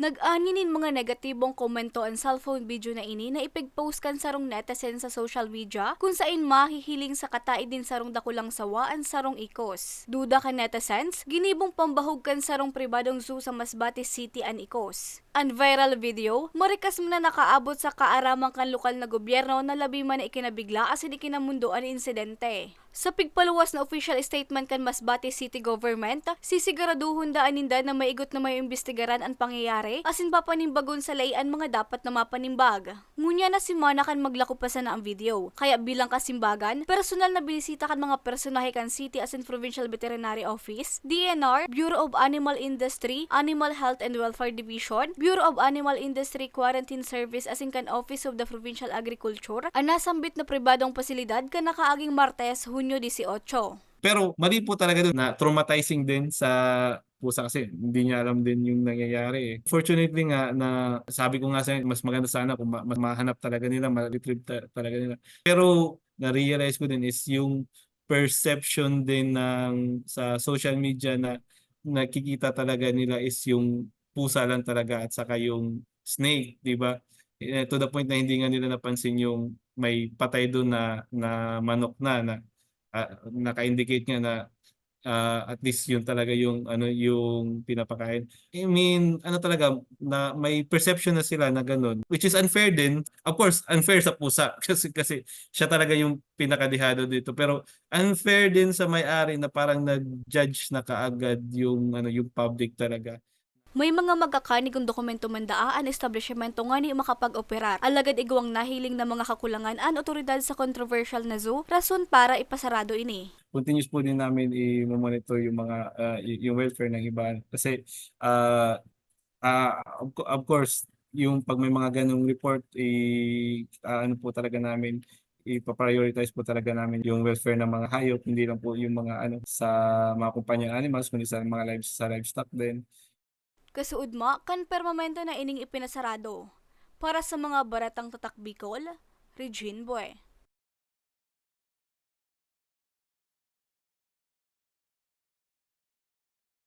Nag-aninin mga negatibong komento ang cellphone video na ini na ipig-post kan sarong netizen sa social media kung saan mahihiling sa katai din sarong dakulang sawaan sarong ikos. Duda ka netizens, ginibong pambahog kan sarong pribadong zoo sa Masbate City an ikos. Ang viral video, marikas mo na nakaabot sa kaaramang kan lokal na gobyerno na labi man na ikinabigla asin ikinamundo ang insidente. Sa pigpaluwas na official statement kan Masbate City Government, sisiguraduhon daan ninda na maigot na may imbestigaran ang pangyayari asin papanimbagon sa layan mga dapat na mapanimbag. Ngunya na si Mana kan maglako pa sa na ang video, kaya bilang kasimbagan, personal na binisita kan mga personahe kan City asin Provincial Veterinary Office, DNR, Bureau of Animal Industry, Animal Health and Welfare Division, Bureau of Animal Industry Quarantine Service asin kan Office of the Provincial Agriculture, ang nasambit na pribadong pasilidad kan nakaaging Martes, Hunyo 18. Pero mali po talaga doon na traumatizing din sa pusa kasi hindi niya alam din yung nangyayari eh. Fortunately nga na sabi ko nga sa mas maganda sana kung ma- mahanap talaga nila, ma-retrieve ta- talaga nila. Pero na-realize ko din is yung perception din ng sa social media na nakikita talaga nila is yung pusa lang talaga at saka yung snake, di ba? Eh, To the point na hindi nga nila napansin yung may patay doon na na manok na na ah, naka-indicate nga na ah, at least yun talaga yung ano yung pinapakain. I mean, ano talaga na may perception na sila na ganun which is unfair din. Of course, unfair sa pusa kasi kasi siya talaga yung pinakadihado dito. Pero unfair din sa may-ari na parang nag-judge na kaagad yung ano yung public talaga. May mga magkakanig ng dokumento mandaa ang establishmento nga ni makapag-operar. Alagad igawang nahiling na mga kakulangan ang otoridad sa controversial na zoo, rason para ipasarado ini. continuous po din namin i-monitor yung mga y- yung welfare ng iba kasi ah ah, of, co- of course yung pag may mga ganong report i ah, ano po talaga namin ipa-prioritize po talaga namin yung welfare ng mga hayop hindi lang po yung mga ano sa mga kumpanya animals kundi sa mga live sa livestock din Kasuod ma, kan permamento na ining ipinasarado. Para sa mga baratang tatak Bicol, Regine Boy.